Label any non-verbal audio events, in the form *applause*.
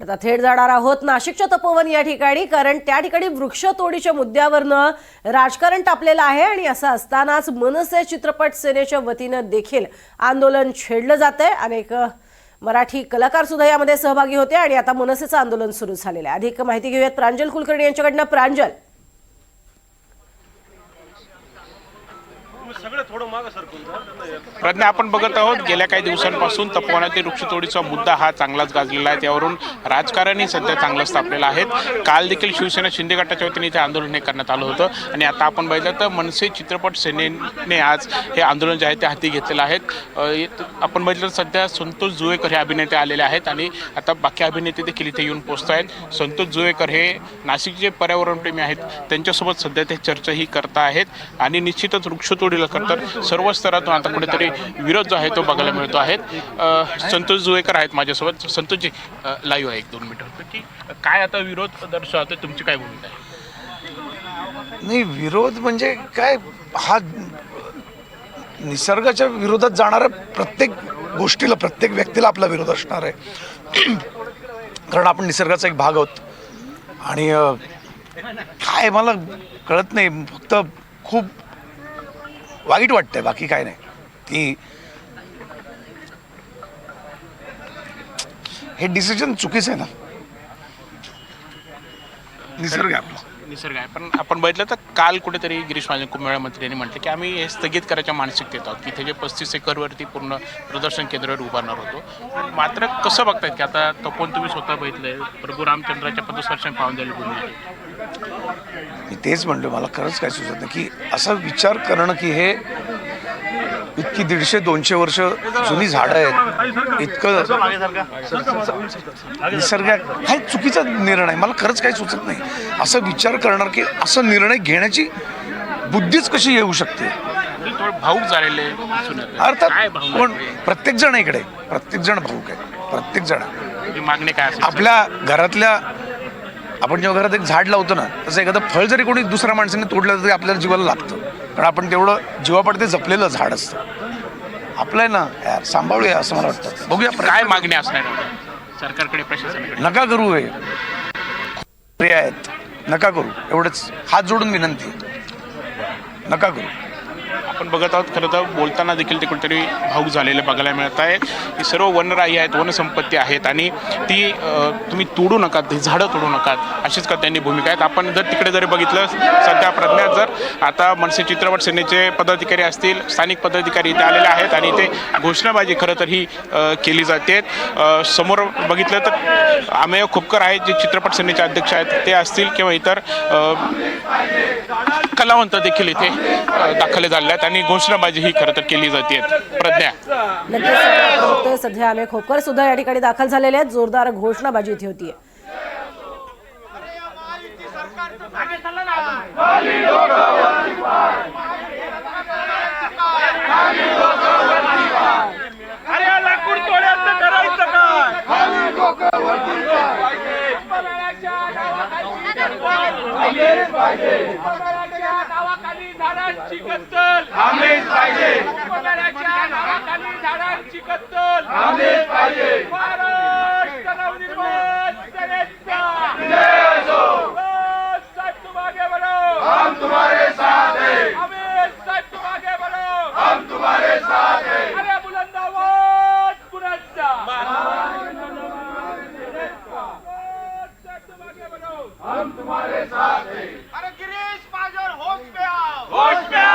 आता थेट जाणार आहोत नाशिकच्या तपोवन या ठिकाणी कारण त्या ठिकाणी वृक्षतोडीच्या मुद्द्यावरनं राजकारण टापलेलं आहे आणि असं असतानाच मनसे चित्रपट सेनेच्या वतीनं देखील आंदोलन छेडलं जात आहे अनेक मराठी कलाकार सुद्धा यामध्ये सहभागी होते आणि आता मनसेचं आंदोलन सुरू झालेलं आहे. अधिक माहिती घेऊयात प्रांजल कुलकर्णी यांच्याकडनं. प्रांजल. सगळं थोडं मागं सरकून प्रज्ञा आपण बघत आहोत गेल्या काही दिवसांपासून तपोवनातील वृक्षतोडीचा मुद्दा हा चांगलाच गाजलेला आहे. त्यावरून राजकारणही सध्या चांगलं स्थापलेलं आहे काल देखील शिवसेना शिंदे गटाच्या वतीने इथे आंदोलन हे करण्यात आलं होतं. आणि आता आपण बघितलं तर मनसे चित्रपट सेनेने आज हे आंदोलन जे आहे ते हाती घेतलेलं आहे आपण बघितलं तर सध्या संतोष जुवेकर हे अभिनेते आलेले आहेत आणि आता बाकी अभिनेते देखील इथे येऊन पोहोचत आहेत. संतोष जुवेकर हे नाशिकचे पर्यावरणप्रेमी आहेत त्यांच्यासोबत सध्या ते चर्चाही करत आहेत. आणि निश्चितच वृक्षतोडीला करतात सर्व स्तरातून आता कुठेतरी विरोध जो आहे तो बघायला मिळतो आहे. संतोष जुवेकर आहेत माझ्यासोबत. संतोषजी लाईव्ह आहे एक दोन मिनिटं की काय आता विरोध दर्शवतो तुमची काय भूमिका आहे? नाही विरोध म्हणजे काय हा निसर्गाच्या विरोधात जाणाऱ्या प्रत्येक गोष्टीला प्रत्येक व्यक्तीला आपला विरोध असणार आहे. *clears throat* कारण आपण निसर्गाचा एक भाग आहोत. आणि काय मला कळत नाही. फक्त खूप वाईट वाटतंय बाकी काय नाही. की हे डिसिजन चुकीचं आहे ना. निसर्ग आहे आपला. निसर्ग आहे. पण आपण बघितलं तर काल कुठेतरी गिरीश महाजन कुंभमेळा मंत्री यांनी म्हटलं की आम्ही हे स्थगित करायच्या मानसिकतेत आहोत की इथे जे पस्तीस एकरवरती पूर्ण प्रदर्शन केंद्रावर उभारणार होतो. मात्र कसं बघतायत की आता तपोन तुम्ही स्वतः बघितलंय? प्रभू रामचंद्राच्या पदस्पर्शाने पाहून द्यायला भूमी आहे मी तेच म्हणलो मला खरंच काय सुचत नाही की असा विचार करणं की हे इतकी दीडशे दोनशे वर्ष जुनी झाडं आहेत. इतकं निसर्ग हा चुकीचा निर्णय मला खरंच काही सुचत नाही. असं विचार करणार की असं निर्णय घेण्याची बुद्धीच कशी येऊ शकते? भाऊक झालेले अर्थात पण प्रत्येक जण इकडे प्रत्येक जण भाऊक आहे प्रत्येक जण. मागणी काय आपल्या घरातल्या आपण जेव्हा घरात एक झाड लावतो ना तसं एखादं फळ जरी कोणी दुसऱ्या माणसाने तोडलं तरी आपल्याला जीवाला लागतं. कारण आपण तेवढं जीवापड ते जपलेलं झाड असतं. आपलं आहे ना यार सांभाळूया असं मला वाटतं. बघूया काय मागणी असणार सरकारकडे प्रशासनाकडे? नका करू हे. पर्याय आहेत. नका करू. एवढंच. हात जोडून विनंती. नका करू. आपण बघत आहोत. खरं तर बोलताना देखील ते कुठेतरी भाऊक झालेले बघायला मिळत आहे. ही सर्व वनराई आहेत वनसंपत्ती आहेत आणि ती तुम्ही तोडू नका ती झाडं तोडू नका अशीच का त्यांनी भूमिका आहेत. आपण जर तिकडे जरी बघितलं सध्या प्रज्ञात जर आता मनसे चित्रपट सेनेचे पदाधिकारी असतील स्थानिक पदाधिकारी इथे आलेले आहेत आणि इथे घोषणाबाजी खरं तर ही केली जाते. समोर बघितलं तर अमेय खोपकर आहेत जे चित्रपट सेनेचे अध्यक्ष आहेत ते असतील किंवा इतर कलावंत देखील इथे दाखले दाखल झाले आहेत. आणि घोषणाबाजी ही खरं तर केली जाते. प्रज्ञा. नक्कीच सध्या आम्ही खोपकर सुद्धा या ठिकाणी दाखल झालेले आहेत. जोरदार घोषणाबाजी इथे होतीये. अरे या लाकूड तोड्याचं करायचं काय नावाखाली झाडांची कत्तल. थांबलेच पाहिजे. उपनगराच्या नावाखाली झाडांची कत्तल. थांबलेच पाहिजे. महाराष्ट्र नवनिर्माण सेनेचा. अमित साहेब तुम आगे बढ़ो. हम तुम्हारे साथ हैं. अमित साहेब तुम आगे बढ़ो. हम तुम्हारे साथ हैं. अरे बुलंद आवाज बुलंदा साहेब तुम आगे बढ़ो हम तुम्हारे साथ हैं. अरे गिरीश